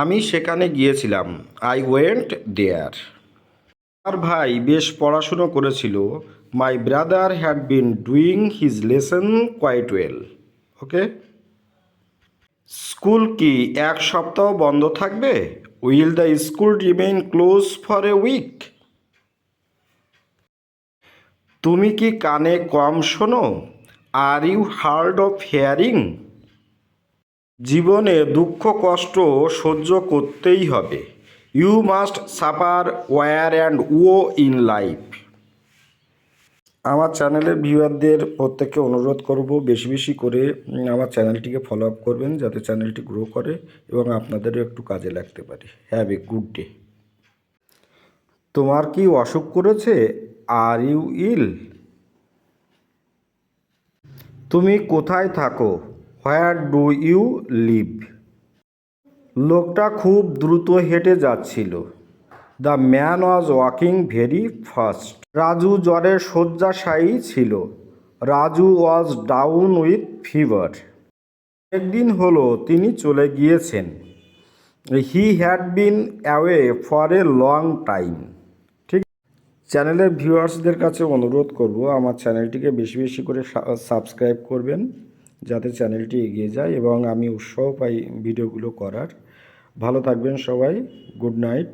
আমি সেখানে গিয়েছিলাম। আই ওয়েন্ট দেয়ার আমার ভাই বেশ পড়াশুনো করেছিল। My brother had been doing his lesson quite well okay school কি এক সপ্তাহ বন্ধ থাকবে? Will the school remain close for a week তুমি কি কানে কম শোনো? Are you hard of hearing জীবনে দুঃখ, কষ্ট সহ্য করতেই হবে। You must suffer weal and woe in life আমার চ্যানেলের ভিউয়ারদের প্রত্যেককে অনুরোধ করব বেশি বেশি করে আমার চ্যানেলটিকে ফলো আপ করবেন যাতে চ্যানেলটি গ্রো করে এবং আপনাদেরও একটু কাজে লাগতে পারে। হ্যাভ এ গুড ডে তোমার কি অসুখ করেছে? আর ইউ ইল তুমি কোথায় থাকো? Where do you live? লোকটা খুব দ্রুত হেঁটে যাচ্ছিল। The man was walking very fast. Raju জ্বরের শয্যাশায়ী ছিল। Raju was down with fever. একদিন হলো তিনি চলে গিয়েছেন। He had been away for a long time. ঠিক চ্যানেলের ভিউয়ার্সদের কাছে অনুরোধ করব, আমার চ্যানেলটিকে বেশি বেশি করে সাবস্ক্রাইব করবেন। যাতে চ্যানেলটি এগিয়ে যায় এবং আমি উৎসাহ পাই ভিডিওগুলো করার। ভালো থাকবেন সবাই। Good night.